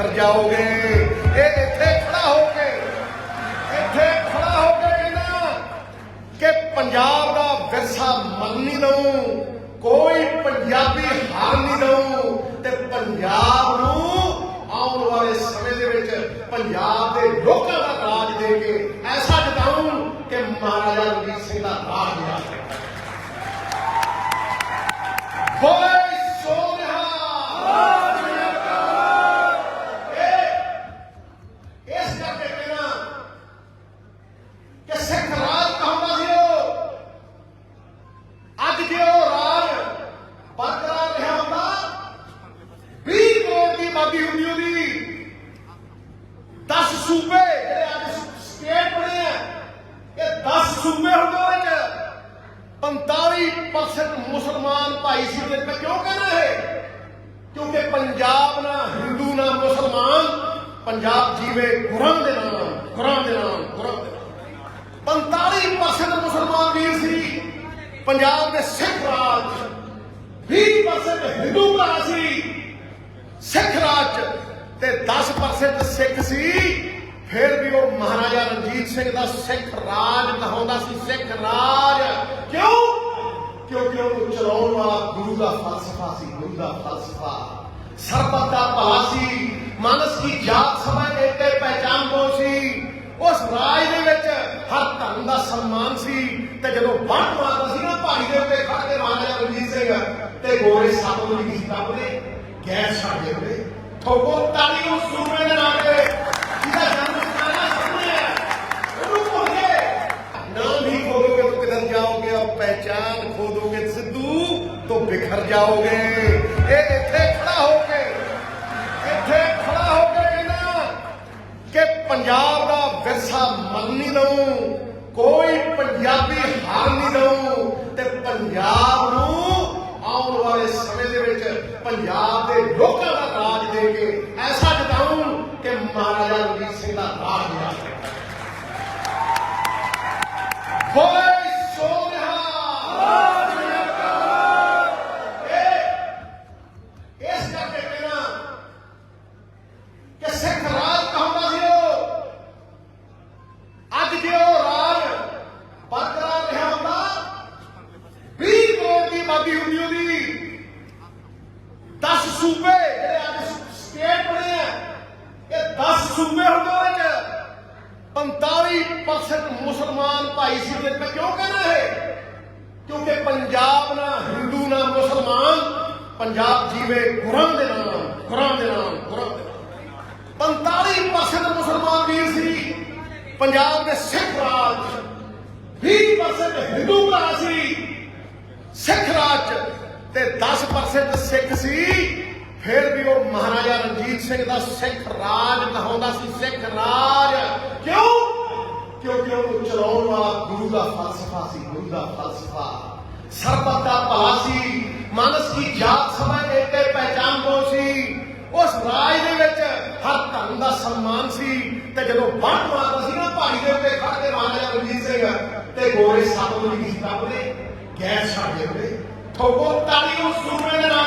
ਬਿਖਰ ਜਾਓਗੇ। ਇਹ ਇੱਥੇ ਖੜਾ ਹੋ ਕੇ, ਇੱਥੇ ਖੜਾ ਹੋ ਕੇ ਕਹਿੰਦਾ ਕਿ ਪੰਜਾਬ ਦਾ ਵਿਰਸਾ ਮੰਨ ਨਹੀਂ ਦਊ ਕੋਈ ਪੰਜਾਬੀ ਹਾਰ ਨਹੀਂ ਦਊ ਤੇ ਪੰਜਾਬ ਨੂੰ ਆਉਣ ਵਾਲੇ ਸਮੇਂ ਦੇ ਵਿੱਚ ਪੰਜਾਬ ਦੇ ਲੋਕਾਂ ਦਾ ਰਾਜ ਦੇ ਕੇ ਐਸਾ ਜਿਤਾਉਂ ਕਿ ਮਹਾਰਾਜਾ ਰਣਜੀਤ ਸਿੰਘ ਦਾ ਰਾਜ ਆ ਬੋਲੇ ਸੋਨਿਹਾ ਇਹ ਇਸ ਕਰਕੇ ਕਹਿਣਾ ਕਿ ਸਿੱਖ ਰਾਜ ਕਹਾਉਂਦਾ ਸੀ ਉਹ ਅੱਜ ਜੇ ਉਹ ਰਾਜ ਬਰਕਰਾਰ ਰਿਹਾ ਹੁੰਦਾ 20 ਕਰੋੜ ਦੀ ਆਬਾਦੀ ਹੁੰਦੀ ਉਹਦੀ 10 ਸੂਬੇ, ਜਿਹੜੇ ਅੱਜ ਸਟੇਟ ਬਣੇ ਆ, ਇਹ 10 ਸੂਬੇ ਹੁੰਦੇ ਉਹਦੇ ਚ। 45% ਮੁਸਲਮਾਨ ਭਾਈ ਸੀ ਉਹਦੇ ਵਿੱਚ ਕਿਉਂ ਕਹਿੰਦੇ ਇਹ ਕਿਉਂਕਿ ਪੰਜਾਬ ਨਾ ਹਿੰਦੂ ਨਾ ਮੁਸਲਮਾਨ, ਪੰਜਾਬ ਜੀਵੇ ਗੁਰਾਂ ਦੇ ਨਾਮ ਗੁਰਾਂ ਦੇ ਨਾਮ ਗੁਰਾਂ ਦੇ ਨਾਮ 45% ਮੁਸਲਮਾਨ ਵੀਰ ਸੀ। ਪੰਜਾਬ ਦੇ ਸਿੱਖ ਰਾਜ 20% ਹਿੰਦੂ ਭਰਾ ਸੀ। ਸਿੱਖ ਰਾਜ 'ਚ ਤੇ 10% ਸਿੱਖ ਸੀ। ਫਿਰ ਵੀ ਉਹ ਮਹਾਰਾਜਾ ਰਣਜੀਤ ਸਿੰਘ ਦਾ ਸਿੱਖ ਰਾਜ ਕਹਾਉਂਦਾ ਸੀ, ਸਿੱਖ ਰਾਜ। ਕਿਉਂ? ਕਿਉਂਕਿ ਉਹ ਚਲਾਉਣ ਵਾਲਾ ਗੁਰੂ ਦਾ ਫਲਸਫਾ ਸੀ, ਗੁਰੂ ਦਾ ਫਲਸਫਾ। ਸਰਬੱਤ ਦਾ ਭਲਾ ਸੀ, ਮਾਨਸ ਕੀ ਜਾਤ ਸਮਝ ਕੇ ਪਹਿਚਾਨ ਕੋ ਸੀ? ਉਸ ਰਾਜ ਦੇ ਵਿੱਚ ਹਰ ਧਰਮ ਦਾ ਸਨਮਾਨ ਸੀ। ਤੇ ਜਦੋਂ ਬੰਦ ਮਾਰਦਾ ਸੀ ਨਾ, ਪਹਾੜੀ ਦੇ ਉੱਤੇ ਖੜ ਕੇ ਮਹਾਰਾਜਾ ਰਣਜੀਤ ਸਿੰਘ, ਤੇ ਗੋਰੇ ਸੱਪ ਨੂੰ ਨਹੀਂ ਸੀ ਕੱਪਦੇ ਗੈਰ ਸਾਡੇ ਹੋਏ ਠੋਕੋ ਤਾਲੀ ਉਸ ਸੂਬੇ ਦੇ ਨਾਂ ਤੇ ਜਾਓਗੇ। ਇਹ ਇੱਥੇ ਖੜਾ ਹੋ ਕੇ, ਇੱਥੇ ਖੜਾ ਹੋ ਕੇ ਕਹਿੰਦਾ ਕਿ ਪੰਜਾਬ ਦਾ ਵਿਰਸਾ ਮੰਨ ਨਹੀਂ ਦਊ ਕੋਈ ਪੰਜਾਬੀ ਹਾਰ ਨਹੀਂ ਦਊ ਤੇ ਪੰਜਾਬ ਨੂੰ ਆਉਣ ਵਾਲੇ ਸਮੇਂ ਦੇ ਵਿੱਚ ਪੰਜਾਬ ਦੇ ਲੋਕਾਂ ਦਾ ਰਾਜ ਦੇ ਕੇ ਐਸਾ ਜਤਾਉਂ ਕਿ ਮਹਾਰਾਜਾ ਰਣਜੀਤ ਸਿੰਘ ਦਾ ਰਾਜ ਜਾਵੇ ਸੂਬੇ, ਜਿਹੜੇ ਅੱਜ ਸਟੇਟ ਬਣੇ ਆ, ਇਹ 10 ਸੂਬੇ ਹੁੰਦੇ ਉਹਦੇ ਚ 45% ਮੁਸਲਮਾਨ ਭਾਈ ਸੀ ਉਹਦੇ ਵਿੱਚ ਕਿਉਂ ਕਹਿੰਦੇ ਇਹ ਕਿਉਂਕਿ ਪੰਜਾਬ ਨਾ ਹਿੰਦੂ ਨਾ ਮੁਸਲਮਾਨ, ਪੰਜਾਬ ਜੀਵੇ ਗੁਰਾਂ ਦੇ ਨਾਮ ਗੁਰਾਂ ਦੇ ਨਾਮ ਗੁਰਾਂ ਦੇ ਨਾਮ 45% ਮੁਸਲਮਾਨ ਵੀਰ ਸੀ, ਪੰਜਾਬ ਦੇ ਸਿੱਖ ਰਾਜ। 20% ਹਿੰਦੂ ਭਰਾ ਸੀ, ਸਿੱਖ ਰਾਜ। 'ਚ ਤੇ 10% ਸਿੱਖ ਸੀ, ਫਿਰ ਵੀ ਉਹ ਮਹਾਰਾਜਾ ਰਣਜੀਤ ਸਿੰਘ ਦਾ ਸਿੱਖ ਰਾਜ ਕਹਾਉਂਦਾ ਸੀ, ਸਿੱਖ ਰਾਜ। ਕਿਉਂ? ਕਿਉਂਕਿ ਉਹ ਚਲਾਉਣ ਵਾਲਾ ਗੁਰੂ ਦਾ ਫਲਸਫਾ ਸੀ, ਗੁਰੂ ਦਾ ਫਲਸਫਾ। ਸਰਬੱਤ ਦਾ ਭਲਾ ਸੀ, ਮਾਨਸ ਕੀ ਜਾਤ ਸਮਝ ਕੇ ਪਹਿਚਾਨ ਕੋ ਸੀ? ਉਸ ਰਾਜ ਦੇ ਵਿੱਚ ਹਰ ਧਰਮ ਦਾ ਸਨਮਾਨ ਸੀ, ਤੇ ਜਦੋਂ ਬੰਦ ਮਾਰਦਾ ਸੀ ਨਾ ਪਹਾੜੀ ਦੇ ਉੱਤੇ ਖੜ ਕੇ ਮਹਾਰਾਜਾ ਰਣਜੀਤ ਸਿੰਘ ਤੇ ਗੋਰੇ ਸੱਪ ਨੂੰ ਨਹੀਂ ਸੀ ਕੱਪਦੇ ਗੈਰ ਛੱਡਦੇ ਹੋਏ ਠੋਕੋ ਤਾਲੀ ਉਸ ਸੂਬੇ ਦੇ ਨਾਂ ਤੇ